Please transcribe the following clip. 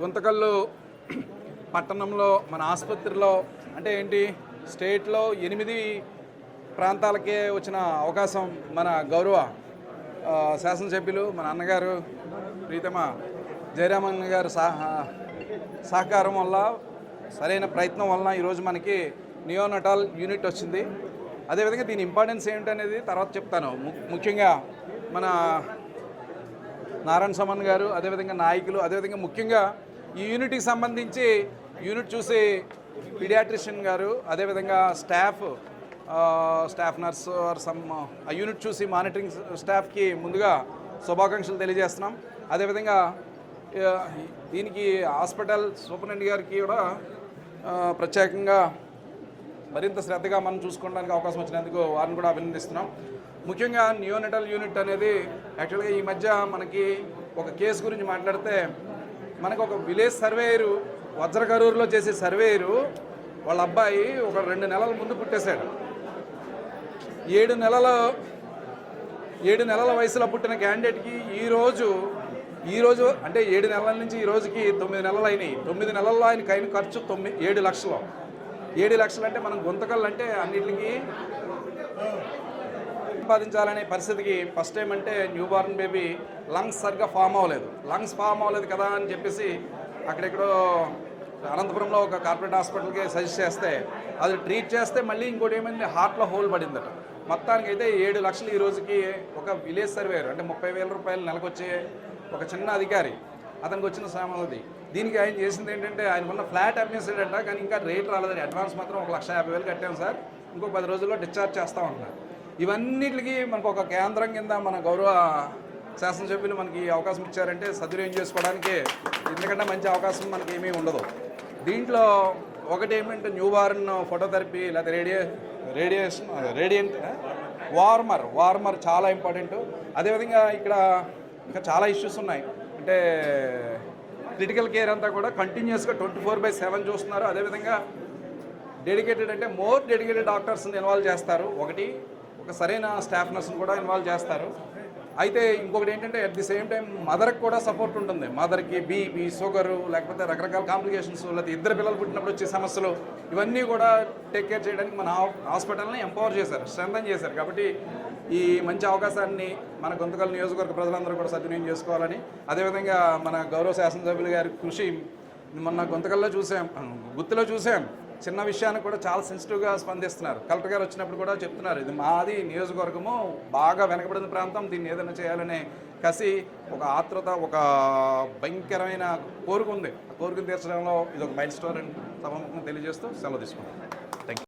గుంతకల్లు పట్టణంలో మన ఆసుపత్రిలో అంటే ఏంటి స్టేట్లో ఎనిమిది ప్రాంతాలకే వచ్చిన అవకాశం మన గౌరవ శాసనసభ్యులు మన అన్నగారు ప్రీతమ జయరామన్ గారు సహ సహకారం వల్ల సరైన ప్రయత్నం వలన ఈరోజు మనకి నియోనటాల్ యూనిట్ వచ్చింది. అదేవిధంగా దీని ఇంపార్టెన్స్ ఏంటనేది తర్వాత చెప్తాను. ము- ముఖ్యంగా మన నారాయణ సమన్ గారు అదేవిధంగా నాయకులు అదేవిధంగా ముఖ్యంగా ఈ యూనిట్కి సంబంధించి యూనిట్ చూసి పీడియాట్రిషియన్ గారు అదేవిధంగా staff staff nurse or some uh unit చూసి మానిటరింగ్ స్టాఫ్కి ముందుగా శుభాకాంక్షలు తెలియజేస్తున్నాం. అదేవిధంగా దీనికి హాస్పిటల్ సూపరింటెండెంట్ గారికి కూడా ప్రత్యేకంగా మరింత శ్రద్ధగా మనం చూసుకోవడానికి అవకాశం వచ్చినందుకు వారిని కూడా అభినందిస్తున్నాం. ముఖ్యంగా నియోనటల్ యూనిట్ అనేది యాక్చువల్గా ఈ మధ్య మనకి ఒక కేసు గురించి మాట్లాడితే మనకు ఒక విలేజ్ సర్వేయరు వజ్రకరూరులో చేసే సర్వేయరు వాళ్ళ అబ్బాయి ఒక రెండు నెలల ముందు పుట్టేశాడు. ఏడు నెలల ఏడు నెలల వయసులో పుట్టిన క్యాండిడేట్కి ఈరోజు ఈరోజు అంటే ఏడు నెలల నుంచి ఈ రోజుకి తొమ్మిది నెలలు అయినాయి. తొమ్మిది నెలల్లో ఆయనకి అయిన ఖర్చు తొమ్మిది ఏడు లక్షలు. ఏడు లక్షలు అంటే మనం గుంతకళ్ళు అంటే అన్నిటికీ సంపాదించాలనే పరిస్థితికి ఫస్ట్ టైం అంటే న్యూ బార్న్ బేబీ లంగ్స్ సరిగ్గా ఫామ్ అవ్వలేదు. లంగ్స్ ఫామ్ అవ్వలేదు కదా అని చెప్పేసి అక్కడెక్కడో అనంతపురంలో ఒక కార్పొరేట్ హాస్పిటల్కి సజెస్ట్ చేస్తే అది ట్రీట్ చేస్తే మళ్ళీ ఇంకోటి ఏమైంది? హార్ట్లో హోల్ పడిందట. మొత్తానికి అయితే ఏడు లక్షలు ఈ రోజుకి ఒక విలేజ్ సర్వేయర్ అంటే ముప్పై వేల రూపాయలు నెలకొచ్చే ఒక చిన్న అధికారి అతనికి వచ్చిన సామాది దీనికి ఆయన చేసింది ఏంటంటే ఆయన ఉన్న ఫ్లాట్ అమ్మేసాడంట కానీ ఇంకా రేట్ రాలేదని అడ్వాన్స్ మాత్రం ఒక లక్ష యాభై వేలు కట్టాం సార్. ఇంకో పది రోజుల్లో డిశ్చార్జ్ చేస్తామంటున్నారు ఇవన్నిటికి మనకు ఒక కేంద్రం కింద మన గౌరవ శాసనసభ్యులు మనకి అవకాశం ఇచ్చారంటే సద్వినియోగం చేసుకోవడానికి ఎందుకంటే మంచి అవకాశం మనకి ఏమీ ఉండదు. దీంట్లో ఒకటి ఏమంటే న్యూ బార్న్ ఫోటోథెరపీ లేదా రేడియే రేడియేషన్ రేడియంట్ వార్మర్ వార్మర్ చాలా ఇంపార్టెంట్. అదేవిధంగా ఇక్కడ ఇంకా చాలా ఇష్యూస్ ఉన్నాయి. అంటే క్రిటికల్ కేర్ అంతా కూడా కంటిన్యూస్గా ట్వంటీ ఫోర్ బై సెవెన్ చూస్తున్నారు. అదేవిధంగా డెడికేటెడ్ అంటే మోర్ డెడికేటెడ్ డాక్టర్స్ని ఇన్వాల్వ్ చేస్తారు. ఒకటి ఒక సరైన స్టాఫ్ నర్స్ని కూడా ఇన్వాల్వ్ చేస్తారు. అయితే ఇంకొకటి ఏంటంటే అట్ ది సేమ్ టైం మదర్కి కూడా సపోర్ట్ ఉంటుంది. మదర్కి బీపీ షుగరు లేకపోతే రకరకాల కాంప్లికేషన్స్ లేకపోతే ఇద్దరు పిల్లలు పుట్టినప్పుడు వచ్చే సమస్యలు ఇవన్నీ కూడా టేక్ కేర్ చేయడానికి మన హా- హాస్పిటల్ని ఎంపవర్ చేశారు స్ట్రెంథన్ చేశారు. కాబట్టి ఈ మంచి అవకాశాన్ని మన గుంతకల్ నియోజకవర్గ ప్రజలందరూ కూడా సద్వినియోగం చేసుకోవాలని అదేవిధంగా మన గౌరవ శాసనసభ్యులు గారి కృషి మొన్న గొంతకల్లో చూసాం గుత్తులో చూసాం. చిన్న విషయానికి కూడా చాలా సెన్సిటివ్గా స్పందిస్తున్నారు. కలెక్టర్ గారు వచ్చినప్పుడు కూడా చెప్తున్నారు ఇది మాది నియోజకవర్గము బాగా వెనకబడిన ప్రాంతం దీన్ని ఏదైనా చేయాలనే కసి ఒక ఆత్రత ఒక భయంకరమైన కోరిక ఉంది. ఆ కోరికను తీర్చడంలో ఇది ఒక మైల్ స్టోర్ అని సభముఖంగా తెలియజేస్తూ సెలవు తీసుకుంటాను